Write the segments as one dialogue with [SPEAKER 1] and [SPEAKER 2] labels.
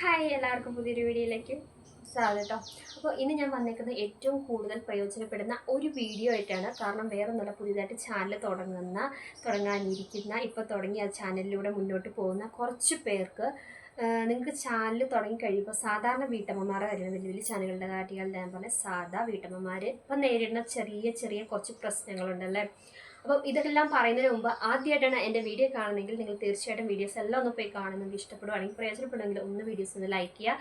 [SPEAKER 1] Hi എല്ലാവർക്കും പുതിയൊരു വീഡിയോയിലേക്ക് സ്വാഗതം അപ്പോൾ ഇന്ന് ഞാൻ വന്നേക്കുന്നത് ഏറ്റവും കൂടുതൽ പ്രയോജനപ്പെടുന്ന ഒരു വീഡിയോ ആയിട്ടാണ്. കാരണം വേറെ ഒന്നുള്ള പുതിയതായിട്ട് ചാനൽ തുടങ്ങുന്ന തുടങ്ങാനിരിക്കുന്ന ഇപ്പോൾ തുടങ്ങിയ ചാനലിലൂടെ മുന്നോട്ട് പോകുന്ന കുറച്ച് പേർക്ക് നിങ്ങൾക്ക് ചാനൽ തുടങ്ങി കഴിയുമ്പോൾ സാധാരണ വീട്ടമ്മമാരെ വരുന്ന വലിയ വലിയ ചാനലുകളുടെ കാട്ടികളുടെ ഞാൻ പറഞ്ഞ സാധാ വീട്ടമ്മമാർ ഇപ്പം നേരിടുന്ന ചെറിയ ചെറിയ കുറച്ച് പ്രശ്നങ്ങളുണ്ടല്ലേ? അപ്പം ഇതെല്ലാം പറയുന്നതിന് മുമ്പ് ആദ്യമായിട്ടാണ് എന്റെ വീഡിയോ കാണുന്നതെങ്കിൽ നിങ്ങൾ തീർച്ചയായിട്ടും വീഡിയോസ് എല്ലാം ഒന്ന് പോയി കാണുന്നെങ്കിൽ ഇഷ്ടപ്പെടുവാണെങ്കിൽ പ്രയോജനപ്പെടുമെങ്കിൽ ഒന്ന് വീഡിയോസ് ഒന്ന് ലൈക്ക് ചെയ്യുക.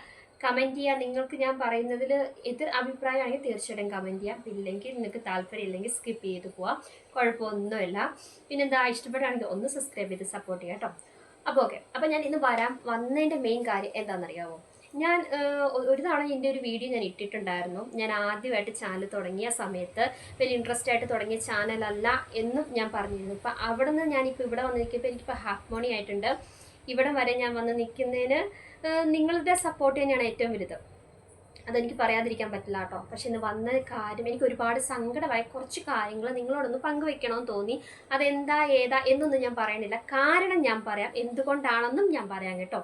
[SPEAKER 1] കമന്റ് ചെയ്യുക. നിങ്ങൾക്ക് ഞാൻ പറയുന്നതിൽ എതിർ അഭിപ്രായമാണെങ്കിൽ തീർച്ചയായിട്ടും കമന്റ് ചെയ്യാം. ഇല്ലെങ്കിൽ നിങ്ങൾക്ക് താല്പര്യം ഇല്ലെങ്കിൽ സ്കിപ്പ് ചെയ്ത് പോവാം. കുഴപ്പമൊന്നുമില്ല. പിന്നെന്താ ഇഷ്ടപ്പെടുകയാണെങ്കിൽ ഒന്ന് സബ്സ്ക്രൈബ് ചെയ്ത് സപ്പോർട്ട് ചെയ്യാം കേട്ടോ. അപ്പോൾ ഓക്കെ അപ്പോൾ ഞാൻ ഇന്ന് വരാം. വന്നതിന്റെ മെയിൻ കാര്യം എന്താണെന്നറിയാമോ ഞാൻ ഒരു തവണ എന്റെ ഒരു വീഡിയോ ഞാൻ ഇട്ടിട്ടുണ്ടായിരുന്നു. ഞാൻ ആദ്യമായിട്ട് ചാനൽ തുടങ്ങിയ സമയത്ത് വലിയ ഇൻട്രസ്റ്റ് ആയിട്ട് തുടങ്ങിയ ചാനലല്ല എന്നും ഞാൻ പറഞ്ഞിരുന്നു. ഇപ്പം അവിടെ നിന്ന് ഞാനിപ്പോൾ ഇവിടെ വന്ന് നിൽക്കുമ്പോൾ എനിക്കിപ്പോൾ ഹാഫ് മോണി ആയിട്ടുണ്ട്. ഇവിടെ വരെ ഞാൻ വന്ന് നിൽക്കുന്നതിന് നിങ്ങളുടെ സപ്പോർട്ട് തന്നെയാണ് ഏറ്റവും വലുത്. അതെനിക്ക് പറയാതിരിക്കാൻ പറ്റില്ല കേട്ടോ. പക്ഷെ ഇന്ന് വന്ന കാര്യം എനിക്ക് ഒരുപാട് സങ്കടമായ. കുറച്ച് കാര്യങ്ങൾ നിങ്ങളോടൊന്ന് പങ്കുവെക്കണമെന്ന് തോന്നി. അതെന്താ ഏതാ എന്നൊന്നും ഞാൻ പറയണില്ല. കാരണം ഞാൻ പറയാം. എന്തുകൊണ്ടാണെന്നും ഞാൻ പറയാം കേട്ടോ.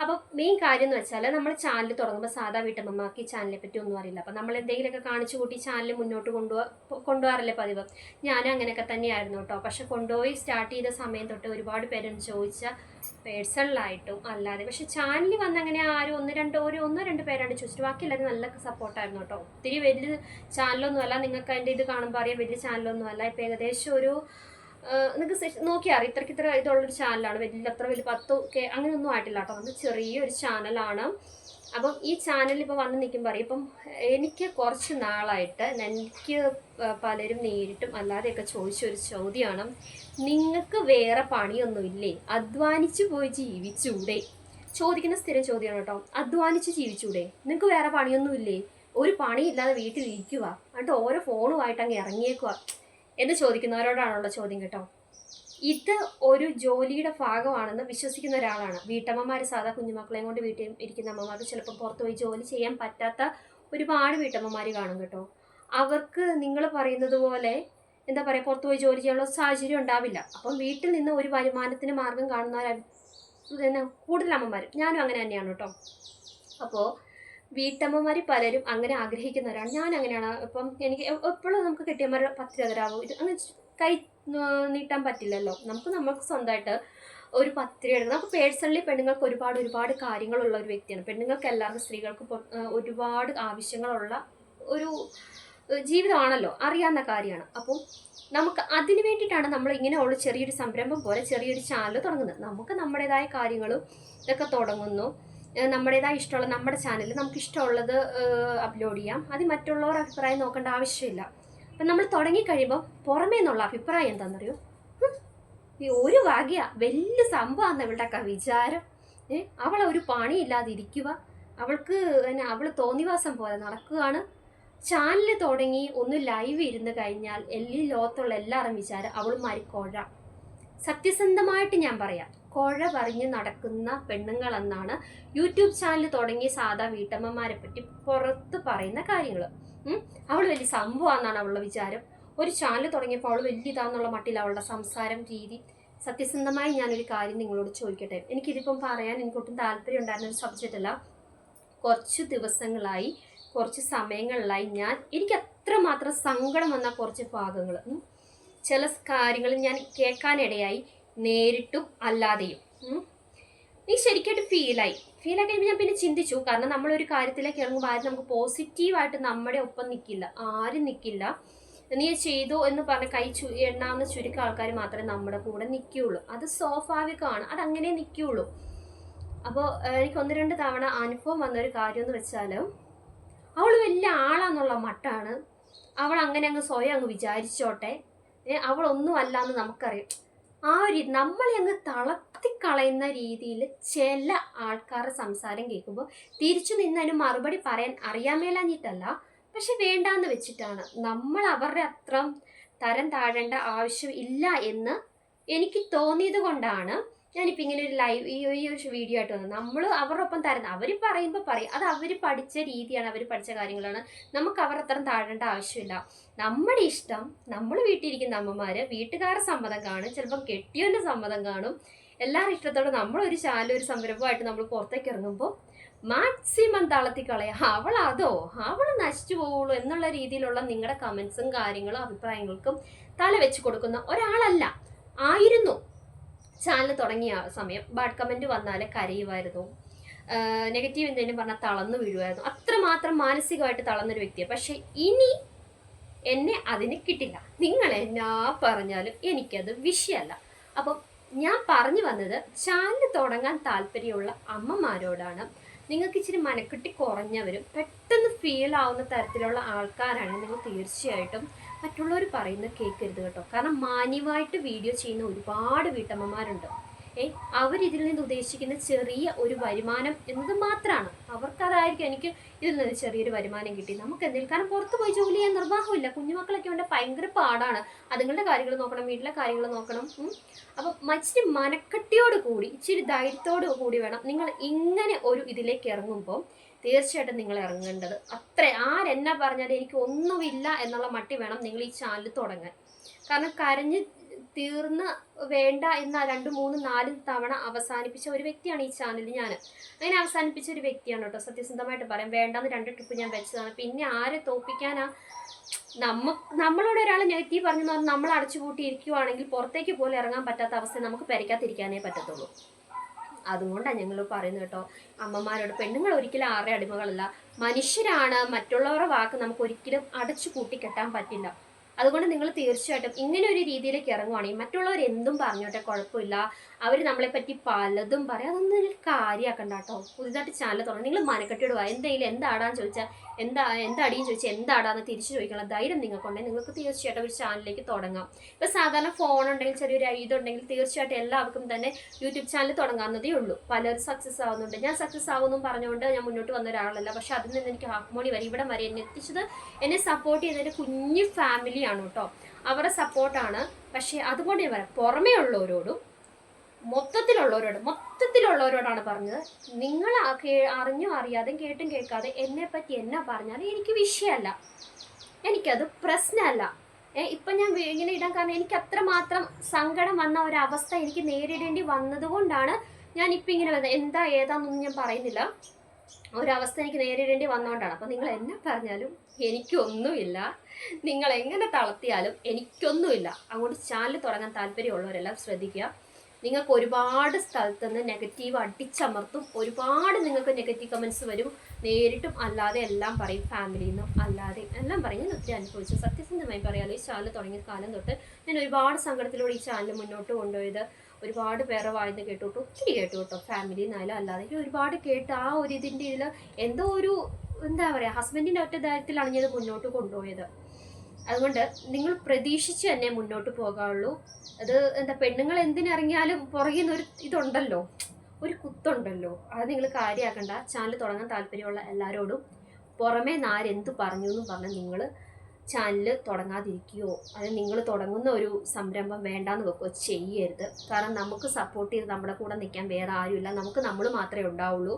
[SPEAKER 1] അപ്പോൾ മെയിൻ കാര്യം എന്ന് വെച്ചാൽ നമ്മൾ ചാനൽ തുടങ്ങുമ്പോൾ സാധാ വീട്ടമ്മമാർക്ക് ഈ ചാനലിനെ പറ്റി ഒന്നും അറിയില്ല. അപ്പോൾ നമ്മൾ എന്തെങ്കിലുമൊക്കെ കാണിച്ചു കൂട്ടി ചാനൽ മുന്നോട്ട് കൊണ്ടുപോ കൊണ്ടുപോകാറില്ലേ പതിവ്? ഞാൻ അങ്ങനെയൊക്കെ തന്നെയായിരുന്നു കേട്ടോ. പക്ഷെ കൊണ്ടുപോയി സ്റ്റാർട്ട് ചെയ്ത സമയം തൊട്ട് ഒരുപാട് പേരും ചോദിച്ച പേഴ്സണലായിട്ടും അല്ലാതെ പക്ഷെ ചാനലിൽ വന്ന് അങ്ങനെ ആരും ഒന്ന് രണ്ട് ഒരു ഒന്നോ രണ്ട് പേരാണ് ചോദിച്ചിട്ട് ബാക്കി എല്ലാവരും നല്ല സപ്പോർട്ടായിരുന്നു കേട്ടോ. ഒത്തിരി വലിയ ചാനലൊന്നും അല്ല. നിങ്ങൾക്ക് അതിന്റെ ഇത് കാണുമ്പോൾ അറിയാം. വലിയ ചാനലൊന്നും അല്ല. ഇപ്പം ഏകദേശം ഒരു നിങ്ങൾക്ക് നോക്കിയാൽ അറിയാം. ഇത്രയ്ക്ക് ഇത്ര ഇതുള്ളൊരു ചാനലാണ് വലിയ അത്ര വലിയ പത്ത് കെ അങ്ങനെയൊന്നും ആയിട്ടില്ല കേട്ടോ. നമ്മൾ ചെറിയൊരു ചാനലാണ് അപ്പം ഈ ചാനൽ ഇപ്പോൾ വന്ന് നിൽക്കുമ്പോൾ പറയും ഇപ്പം എനിക്ക് കുറച്ച് നാളായിട്ട് എനിക്ക് പലരും നേരിട്ടും അല്ലാതെയൊക്കെ ചോദിച്ചൊരു ചോദ്യമാണ് നിങ്ങൾക്ക് വേറെ പണിയൊന്നുമില്ലേ? അധ്വാനിച്ചു പോയി ജീവിച്ചൂടെ? ചോദിക്കുന്ന സ്ഥിരം ചോദ്യമാണ് കേട്ടോ. അധ്വാനിച്ച് ജീവിച്ചൂടെ? നിങ്ങൾക്ക് വേറെ പണിയൊന്നുമില്ലേ? ഒരു പണിയില്ലാതെ വീട്ടിലിരിക്കുക എന്നിട്ട് ഓരോ ഫോണുമായിട്ട് അങ്ങ് ഇറങ്ങിയേക്കുക എന്ന് ചോദിക്കുന്നവരോടാണുള്ള ചോദ്യം കേട്ടോ. ഇത് ഒരു ജോലിയുടെ ഭാഗമാണെന്ന് വിശ്വസിക്കുന്ന ഒരാളാണ്. വീട്ടമ്മമാർ സാധാ കുഞ്ഞുമക്കളെയും കൊണ്ട് വീട്ടിൽ ഇരിക്കുന്ന അമ്മമാർക്ക് ചിലപ്പോൾ പുറത്ത് പോയി ജോലി ചെയ്യാൻ പറ്റാത്ത ഒരുപാട് വീട്ടമ്മമാർ കാണും കേട്ടോ. അവർക്ക് നിങ്ങൾ പറയുന്നത് പോലെ എന്താ പറയുക പുറത്തു പോയി ജോലി ചെയ്യാനുള്ള സാഹചര്യം ഉണ്ടാവില്ല. അപ്പം വീട്ടിൽ നിന്ന് ഒരു വരുമാനത്തിന് മാർഗം കാണുന്നവരാണ് കൂടുതൽ അമ്മമാർ ഞാനും അങ്ങനെ തന്നെയാണ് കേട്ടോ. അപ്പോൾ വീട്ടമ്മമാർ പലരും അങ്ങനെ ആഗ്രഹിക്കുന്നവരാണ്. ഞാൻ അങ്ങനെയാണ് ഇപ്പം എനിക്ക് എപ്പോഴും നമുക്ക് കെട്ടിയമാർ പത്ത് തരാമോ ഇത് അങ്ങനെ കൈ നീട്ടാൻ പറ്റില്ലല്ലോ. നമുക്ക് നമുക്ക് സ്വന്തമായിട്ട് ഒരു പത്ത് രൂപ എടുക്കാം. നമുക്ക് പേഴ്സണലി പെണ്ണുങ്ങൾക്ക് ഒരുപാട് ഒരുപാട് കാര്യങ്ങളുള്ള ഒരു വ്യക്തിയാണ്. പെണ്ണുങ്ങൾക്ക് എല്ലാവർക്കും സ്ത്രീകൾക്ക് ഒരുപാട് ആവശ്യങ്ങളുള്ള ഒരു ജീവിതമാണല്ലോ. അറിയാവുന്ന കാര്യമാണ്. അപ്പോൾ നമുക്ക് അതിന് വേണ്ടിയിട്ടാണ് നമ്മൾ ഇങ്ങനെയുള്ള ചെറിയൊരു സംരംഭം പോലെ ചെറിയൊരു ചാനൽ തുടങ്ങുന്നത്. നമുക്ക് നമ്മുടേതായ കാര്യങ്ങളും ഇതൊക്കെ തുടങ്ങുന്നു. നമ്മുടേതായ ഇഷ്ടമുള്ള നമ്മുടെ ചാനലിൽ നമുക്ക് ഇഷ്ടമുള്ളത് അപ്ലോഡ് ചെയ്യാം. അത് മറ്റുള്ളവർ അഭിപ്രായം നോക്കേണ്ട ആവശ്യമില്ല. അപ്പം നമ്മൾ തുടങ്ങിക്കഴിയുമ്പോൾ പുറമേ നിന്നുള്ള അഭിപ്രായം എന്താണെന്നറിയോ ഈ ഒരു വകയ. വലിയ സംഭവമാണ് ഇവളുടെയൊക്കെ വിചാരം. ഏ അവളെ ഒരു പണിയില്ലാതെ ഇരിക്കുക അവൾക്ക് അവൾ തോന്നിവാസം പോലെ നടക്കുകയാണ്. ചാനൽ തുടങ്ങി ഒന്ന് ലൈവ് ഇരുന്ന് കഴിഞ്ഞാൽ എല്ലാ ലോകത്തുള്ള എല്ലാവരും വിചാരം അവളുമാരി കോഴ സത്യസന്ധമായിട്ട് ഞാൻ പറയാം. കോഴ പറഞ്ഞ് നടക്കുന്ന പെണ്ണുങ്ങളെന്നാണ് യൂട്യൂബ് ചാനൽ തുടങ്ങിയ സാധാ വീട്ടമ്മമാരെ പറ്റി പുറത്ത് പറയുന്ന കാര്യങ്ങൾ. അവൾ വലിയ സംഭവമാണെന്നാണ് അവളുടെ വിചാരം. ഒരു ചാനൽ തുടങ്ങിയപ്പോൾ അവൾ വലിയ ഇതാന്നുള്ള മട്ടിൽ അവളുടെ സംസാരം രീതി. സത്യസന്ധമായി ഞാനൊരു കാര്യം നിങ്ങളോട് ചോദിക്കട്ടെ? എനിക്കിതിപ്പം പറയാൻ എനിക്കൊട്ടും താല്പര്യം ഉണ്ടായിരുന്ന ഒരു സബ്ജക്റ്റ് അല്ല. കുറച്ച് ദിവസങ്ങളായി കുറച്ച് സമയങ്ങളിലായി ഞാൻ എനിക്ക് അത്രമാത്രം സങ്കടം വന്ന കുറച്ച് ഭാഗങ്ങൾ ചില കാര്യങ്ങൾ ഞാൻ കേൾക്കാനിടയായി നേരിട്ടും അല്ലാതെയും. നീ ശരിക്കായിട്ട് ഫീലായി ഫീലായി കഴിയുമ്പോൾ ഞാൻ പിന്നെ ചിന്തിച്ചു. കാരണം നമ്മളൊരു കാര്യത്തിലേക്ക് ഇറങ്ങുമ്പോൾ ആരും നമുക്ക് പോസിറ്റീവായിട്ട് നമ്മുടെ ഒപ്പം നിൽക്കില്ല ആരും നിൽക്കില്ല നീ ചെയ്തോ എന്ന് പറഞ്ഞ കൈ ചു എണ്ണാവുന്ന ചുരുക്കം ആൾക്കാർ മാത്രമേ നമ്മുടെ കൂടെ നിൽക്കുകയുള്ളൂ അത് സ്വാഭാവികമാണ്. അതങ്ങനെ നിൽക്കുകയുള്ളൂ അപ്പോൾ എനിക്ക് ഒന്ന് രണ്ട് തവണ അനുഭവം വന്നൊരു കാര്യം എന്ന് വെച്ചാൽ അവൾ വലിയ ആളാന്നുള്ള മട്ടാണ്. അവൾ അങ്ങനെ അങ്ങ് സ്വയം അങ്ങ് വിചാരിച്ചോട്ടെ. അവളൊന്നും അല്ല എന്ന് നമുക്കറിയാം. ആ ഒരു നമ്മളെ അങ്ങ് തളർത്തിക്കളയുന്ന രീതിയിൽ ചില ആൾക്കാരുടെ സംസാരം കേൾക്കുമ്പോൾ തിരിച്ചു നിന്നതിന് മറുപടി പറയാൻ അറിയാൻ മേലാഞ്ഞിട്ടല്ല പക്ഷെ വേണ്ടാന്ന് വെച്ചിട്ടാണ്. നമ്മൾ അവരുടെ അത്ര തരം താഴേണ്ട ആവശ്യം ഇല്ല എന്ന് എനിക്ക് തോന്നിയത് കൊണ്ടാണ് ഞാനിപ്പോൾ ഇങ്ങനെ ഒരു ലൈവ് ഈ ഒരു വീഡിയോ ആയിട്ട് വന്നത്. നമ്മൾ അവരുടെ ഒപ്പം തരുന്ന അവർ പറയുമ്പോൾ പറയും അത് അവർ പഠിച്ച രീതിയാണ് അവർ പഠിച്ച കാര്യങ്ങളാണ്. നമുക്ക് അവർ അത്രയും താഴേണ്ട ആവശ്യമില്ല. നമ്മുടെ ഇഷ്ടം നമ്മൾ വീട്ടിലിരിക്കുന്ന അമ്മമാർ വീട്ടുകാരുടെ സമ്മതം കാണും ചിലപ്പോൾ കെട്ടിയവന്റെ സമ്മതം കാണും. എല്ലാവരും ഇഷ്ടത്തോടെ നമ്മളൊരു ശാല ഒരു സംരംഭമായിട്ട് നമ്മൾ പുറത്തേക്ക് ഇറങ്ങുമ്പോൾ മാക്സിമം തളർത്തി കളയാം. അവൾ അതോ? അവൾ നശിച്ചു പോവുള്ളൂ എന്നുള്ള രീതിയിലുള്ള നിങ്ങളുടെ കമൻസും കാര്യങ്ങളും അഭിപ്രായങ്ങൾക്കും തല വെച്ച് കൊടുക്കുന്ന ഒരാളല്ല. ആയിരുന്നു. ചാനൽ തുടങ്ങിയ സമയം ബാഡ് കമന്റ് വന്നാൽ കരയുമായിരുന്നു നെഗറ്റീവ് എന്തെങ്കിലും പറഞ്ഞാൽ തളർന്നു വീഴുമായിരുന്നു അത്രമാത്രം മാനസികമായിട്ട് തളർന്നൊരു വ്യക്തിയാണ് പക്ഷേ ഇനി എന്നെ അതിന് കിട്ടില്ല. നിങ്ങൾ എന്നാ പറഞ്ഞാലും എനിക്കത് വിഷയമല്ല. അപ്പം ഞാൻ പറഞ്ഞു വന്നത് ചാനൽ തുടങ്ങാൻ താല്പര്യമുള്ള അമ്മമാരോടാണ്. നിങ്ങൾക്ക് ഇച്ചിരി മനക്കെട്ടി കുറഞ്ഞവരും പെട്ടെന്ന് ഫീൽ ആവുന്ന തരത്തിലുള്ള ആൾക്കാരാണ് നിങ്ങൾ തീർച്ചയായിട്ടും. മറ്റുള്ളവർ പറയുന്നത് കേൾക്കരുത് കേട്ടോ. കാരണം മാന്യമായിട്ട് വീഡിയോ ചെയ്യുന്ന ഒരുപാട് വീട്ടമ്മമാരുണ്ട്. ഏ അവരിതിൽ നിന്ന് ഉദ്ദേശിക്കുന്ന ചെറിയ ഒരു വരുമാനം എന്നത് മാത്രമാണ് അവർക്കതായിരിക്കും എനിക്ക് ഇതിൽ നിന്ന് ചെറിയൊരു വരുമാനം കിട്ടി. നമുക്ക് എന്തെങ്കിലും കാരണം പുറത്ത് പോയി ജോലി ചെയ്യാൻ നിർവാഹമില്ല. കുഞ്ഞുമക്കളൊക്കെ ഉണ്ട് ഭയങ്കര പാടാണ്. അതുങ്ങളുടെ കാര്യങ്ങൾ നോക്കണം വീട്ടിലെ കാര്യങ്ങൾ നോക്കണം അപ്പൊ മനക്കട്ടിയോട് മനക്കെട്ടിയോട് കൂടി ഇച്ചിരി ധൈര്യത്തോട് കൂടി വേണം നിങ്ങൾ ഇങ്ങനെ ഒരു ഇതിലേക്ക് ഇറങ്ങുമ്പോൾ തീർച്ചയായിട്ടും നിങ്ങൾ ഇറങ്ങേണ്ടത് അത്ര. ആരെന്നാ പറഞ്ഞാലും എനിക്ക് ഒന്നുമില്ല എന്നുള്ള മട്ടി വേണം നിങ്ങൾ ഈ ചാനൽ തുടങ്ങാൻ. കാരണം കരഞ്ഞ് തീർന്ന് വേണ്ട എന്ന രണ്ട് മൂന്ന് നാല് തവണ അവസാനിപ്പിച്ച ഒരു വ്യക്തിയാണ് ഈ ചാനൽ ഞാൻ. അങ്ങനെ അവസാനിപ്പിച്ച ഒരു വ്യക്തിയാണ് കേട്ടോ സത്യസന്ധമായിട്ട് പറയാം. വേണ്ടാന്ന് രണ്ട് ട്രിപ്പ് ഞാൻ വെച്ചതാണ്. പിന്നെ ആരെ തോപ്പിക്കാനാ നമ്മ നമ്മളോട് ഒരാൾ നെഗറ്റീവ് പറഞ്ഞു പറഞ്ഞാൽ നമ്മൾ അടച്ചുപൂട്ടി ഇരിക്കുവാണെങ്കിൽ പുറത്തേക്ക് പോലും ഇറങ്ങാൻ പറ്റാത്ത അവസ്ഥ നമുക്ക് പെരക്കാതിരിക്കാനേ പറ്റത്തുള്ളൂ. അതുകൊണ്ടാണ് ഞങ്ങൾ പറയുന്നത് കേട്ടോ അമ്മമാരോട് പെണ്ണുങ്ങൾ ഒരിക്കലും ആരുടെ അടിമകളല്ല. മനുഷ്യരാണ് മറ്റുള്ളവരുടെ വാക്ക് നമുക്ക് ഒരിക്കലും അടച്ചു കൂട്ടി കെട്ടാൻ പറ്റില്ല. അതുകൊണ്ട് നിങ്ങൾ തീർച്ചയായിട്ടും ഇങ്ങനെ ഒരു രീതിയിലേക്ക് ഇറങ്ങുവാണെങ്കിൽ മറ്റുള്ളവർ എന്തും പറഞ്ഞോട്ടെ കുഴപ്പമില്ല. അവർ നമ്മളെ പറ്റി പലതും പറയും. അതൊന്നും കാര്യമാക്കണ്ട കേട്ടോ. പുതുതായിട്ട് ചാനൽ തുടങ്ങും. നിങ്ങൾ മനക്കെട്ടിടുക. എന്തെങ്കിലും എന്താടാന്ന് ചോദിച്ചാൽ എന്താ എന്താടീന്ന് ചോദിച്ചാൽ എന്താടാന്ന് തിരിച്ചു ചോദിക്കണം ധൈര്യം നിങ്ങൾക്കുണ്ടെങ്കിൽ നിങ്ങൾക്ക് തീർച്ചയായിട്ടും ഒരു ചാനലിലേക്ക് തുടങ്ങാം. ഇപ്പോൾ സാധാരണ ഫോൺ ഉണ്ടെങ്കിൽ ചെറിയൊരു ഇതുണ്ടെങ്കിൽ തീർച്ചയായിട്ടും എല്ലാവർക്കും തന്നെ യൂട്യൂബ് ചാനൽ തുടങ്ങാവുന്നതേ ഉള്ളൂ. പലരും സക്സസ് ആവുന്നുണ്ട്. ഞാൻ സക്സസ് ആവുമെന്നും പറഞ്ഞുകൊണ്ട് ഞാൻ മുന്നോട്ട് വന്ന ഒരാളല്ല. പക്ഷെ അതിൽ നിന്ന് എനിക്ക് ഹാഫ്മോണി വരെ ഇവിടെ വരെ എന്നെ എത്തിച്ചത് എന്നെ സപ്പോർട്ട് ചെയ്തൊരു കുഞ്ഞു ഫാമിലിയാണ് കേട്ടോ. അവരുടെ സപ്പോർട്ടാണ് പക്ഷേ അതുകൊണ്ട് ഞാൻ പറയാം പുറമേ ഉള്ളവരോടും മൊത്തത്തിലുള്ളവരോട് മൊത്തത്തിലുള്ളവരോടാണ് പറഞ്ഞത്. നിങ്ങൾ അറിഞ്ഞും അറിയാതെയും കേട്ടും കേൾക്കാതെ എന്നെ പറ്റി എന്നാ പറഞ്ഞാൽ എനിക്ക് വിഷയമല്ല. എനിക്കത് പ്രശ്നമല്ല. ഇപ്പം ഞാൻ ഇങ്ങനെ ഇടാൻ കാരണം എനിക്ക് അത്രമാത്രം സങ്കടം വന്ന ഒരവസ്ഥ എനിക്ക് നേരിടേണ്ടി വന്നതുകൊണ്ടാണ് ഞാൻ ഇപ്പം ഇങ്ങനെ വന്നത്. എന്താ ഏതാന്നൊന്നും ഞാൻ പറയുന്നില്ല. ഒരവസ്ഥ എനിക്ക് നേരിടേണ്ടി വന്നതുകൊണ്ടാണ് അപ്പം നിങ്ങൾ എന്നെ പറഞ്ഞാലും എനിക്കൊന്നുമില്ല. നിങ്ങൾ എങ്ങനെ തളർത്തിയാലും എനിക്കൊന്നുമില്ല. അങ്ങോട്ട് ചാനൽ തുടങ്ങാൻ താല്പര്യമുള്ളവരെല്ലാം ശ്രദ്ധിക്കുക. നിങ്ങൾക്ക് ഒരുപാട് സ്ഥലത്ത് നിന്ന് നെഗറ്റീവ് അടിച്ചമർത്തും. ഒരുപാട് നിങ്ങൾക്ക് നെഗറ്റീവ് കമൻസ് വരും. നേരിട്ടും അല്ലാതെ എല്ലാം പറയും ഫാമിലിയിൽ നിന്നും അല്ലാതെ എല്ലാം പറയും. ഞാൻ ഒത്തിരി അനുഭവിച്ചു. സത്യസന്ധമായി പറയാലോ ഈ ചാനൽ തുടങ്ങിയ കാലം തൊട്ട് ഞാൻ ഒരുപാട് സങ്കടത്തിലൂടെ ഈ ചാനൽ മുന്നോട്ട് കൊണ്ടുപോയത്. ഒരുപാട് പേരെ വായിന്ന് കേട്ടു കേട്ടോ ഒത്തിരി കേട്ടു കേട്ടോ ഫാമിലിയിൽ നിന്നായാലും അല്ലാതെ. ഒരുപാട് കേട്ട് ആ ഒരു ഇതിന്റെ ഇതിൽ എന്തോ ഒരു എന്താ പറയുക ഹസ്ബൻഡിന്റെ ഒറ്റ ധൈര്യത്തിലാണ് ഞാൻ മുന്നോട്ട് കൊണ്ടുപോയത്. അതുകൊണ്ട് നിങ്ങൾ പ്രതീക്ഷിച്ച് തന്നെ മുന്നോട്ട് പോകാവുള്ളൂ. അത് എന്താ പെണ്ണുങ്ങൾ എന്തിനിറങ്ങിയാലും പുറകിൽ നിന്ന് ഒരു ഇതുണ്ടല്ലോ ഒരു കുത്തുണ്ടല്ലോ. അത് നിങ്ങൾ കാര്യമാക്കണ്ട ചാനൽ തുടങ്ങാൻ താല്പര്യമുള്ള എല്ലാവരോടും പുറമേ നാരെന്ത് പറഞ്ഞു എന്ന് പറഞ്ഞാൽ നിങ്ങൾ ചാനൽ തുടങ്ങാതിരിക്കുകയോ അത് നിങ്ങൾ തുടങ്ങുന്ന ഒരു സംരംഭം വേണ്ടാന്ന് വെക്കുകയോ ചെയ്യരുത്. കാരണം നമുക്ക് സപ്പോർട്ട് ചെയ്ത് നമ്മുടെ കൂടെ നിൽക്കാൻ വേറെ ആരുമില്ല. നമുക്ക് നമ്മൾ മാത്രമേ ഉണ്ടാവുള്ളൂ.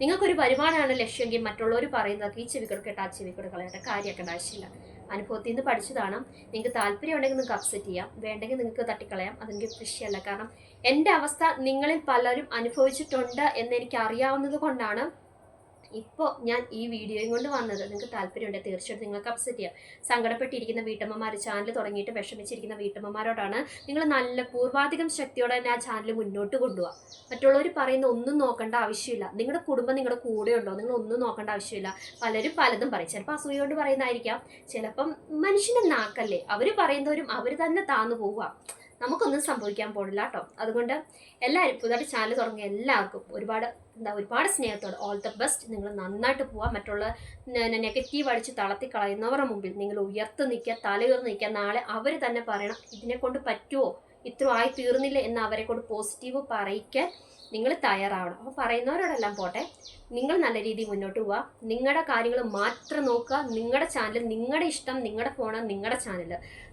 [SPEAKER 1] നിങ്ങൾക്കൊരു വരുമാനമാണ് ലക്ഷ്യമെങ്കിൽ മറ്റുള്ളവർ പറയുന്നതൊക്കെ ഈ ചെവിക്കോട് കേട്ട് ആ ചെവികൾ കളയേണ്ട കാര്യമാക്കേണ്ട ആവശ്യമില്ല. അനുഭവത്തിൽ നിന്ന് പഠിച്ചതാണ്. നിങ്ങൾക്ക് താല്പര്യം ഉണ്ടെങ്കിൽ നിങ്ങൾക്ക് അപ്സെറ്റ് ചെയ്യാം. വേണ്ടെങ്കിൽ നിങ്ങൾക്ക് തട്ടിക്കളയാം. അതെനിക്ക് വിഷയമല്ല. കാരണം എന്റെ അവസ്ഥ നിങ്ങളിൽ പലരും അനുഭവിച്ചിട്ടുണ്ട് എന്ന് എനിക്ക് അറിയാവുന്നത് കൊണ്ടാണ് ഇപ്പോൾ ഞാൻ ഈ വീഡിയോയും കൊണ്ട് വന്നത് നിങ്ങൾക്ക് താല്പര്യമുണ്ട് തീർച്ചയായിട്ടും നിങ്ങൾക്ക് അപ്സെറ്റ് ചെയ്യാം. സങ്കടപ്പെട്ടിരിക്കുന്ന വീട്ടമ്മമാർ ചാനൽ തുടങ്ങിയിട്ട് വിഷമിച്ചിരിക്കുന്ന വീട്ടമ്മമാരോടാണ് നിങ്ങൾ നല്ല പൂർവാധികം ശക്തിയോടെ തന്നെ ആ ചാനൽ മുന്നോട്ട് കൊണ്ടുപോകുക മറ്റുള്ളവർ പറയുന്ന ഒന്നും നോക്കേണ്ട ആവശ്യമില്ല. നിങ്ങളുടെ കുടുംബം നിങ്ങളുടെ കൂടെ ഉണ്ടോ? നിങ്ങൾ ഒന്നും നോക്കേണ്ട ആവശ്യമില്ല. പലരും പലതും പറയും. ചിലപ്പോൾ അസൂയ കൊണ്ട് പറയുന്നതായിരിക്കാം. ചിലപ്പം മനുഷ്യന്റെ നാക്കല്ലേ? അവർ പറയുന്നവരും അവർ തന്നെ താന്നു പോവുക. നമുക്കൊന്നും സംഭവിക്കാൻ പോണില്ല കേട്ടോ അതുകൊണ്ട് എല്ലാവരും പുതുതായിട്ട് ചാനൽ തുടങ്ങിയ എല്ലാവർക്കും ഒരുപാട് എന്താ ഒരുപാട് സ്നേഹത്തോടെ ഓൾ ദ ബെസ്റ്റ് നിങ്ങൾ നന്നായിട്ട് പോവാം. മറ്റുള്ള നെഗറ്റീവ് അടിച്ച് തളർത്തി കളയുന്നവരുടെ മുമ്പിൽ നിങ്ങൾ ഉയർത്ത് നിൽക്കുക തലയുയർന്ന് നിൽക്കുക. നാളെ അവർ തന്നെ പറയണം ഇതിനെ കൊണ്ട് പറ്റുമോ ഇത്ര ആയി തീർന്നില്ല എന്ന് അവരെ കൊണ്ട് പോസിറ്റീവ് പറയിക്കാൻ നിങ്ങൾ തയ്യാറാവണം. അപ്പോൾ പറയുന്നവരോടെല്ലാം പോട്ടെ നിങ്ങൾ നല്ല രീതിയിൽ മുന്നോട്ട് പോവുക നിങ്ങളുടെ കാര്യങ്ങൾ മാത്രം നോക്കുക. നിങ്ങളുടെ ചാനൽ നിങ്ങളുടെ ഇഷ്ടം നിങ്ങളുടെ ഫോണ് നിങ്ങളുടെ ചാനൽ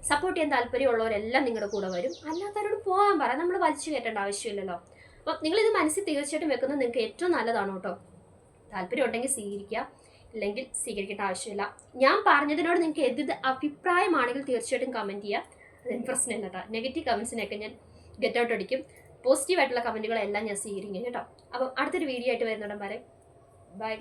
[SPEAKER 1] സപ്പോർട്ട് ചെയ്യാൻ താല്പര്യമുള്ളവരെല്ലാം നിങ്ങളുടെ കൂടെ വരും. അല്ലാത്തവരോട് പോകാൻ പറ. നമ്മൾ വലിച്ചു കയറ്റേണ്ട ആവശ്യമില്ലല്ലോ. അപ്പോൾ നിങ്ങളിത് മനസ്സിൽ തീർച്ചയായിട്ടും വെക്കുന്നത് നിങ്ങൾക്ക് ഏറ്റവും നല്ലതാണ് കേട്ടോ. താല്പര്യം ഉണ്ടെങ്കിൽ സ്വീകരിക്കുക ഇല്ലെങ്കിൽ സ്വീകരിക്കേണ്ട ആവശ്യമില്ല. ഞാൻ പറഞ്ഞതിനോട് നിങ്ങൾക്ക് എന്ത് അഭിപ്രായമാണെങ്കിൽ തീർച്ചയായിട്ടും കമന്റ് ചെയ്യുക. പ്രശ്നമില്ല കേട്ടോ നെഗറ്റീവ് കമൻസിനൊക്കെ ഞാൻ ഗെറ്റ് ഔട്ട് അടിക്കും. പോസിറ്റീവ് ആയിട്ടുള്ള കമന്റുകളെല്ലാം ഞാൻ സ്വീകരിക്കും കേട്ടോ. അപ്പം അടുത്തൊരു വീഡിയോ ആയിട്ട് വരുന്നുണ്ടെന്ന് വരെ ബൈ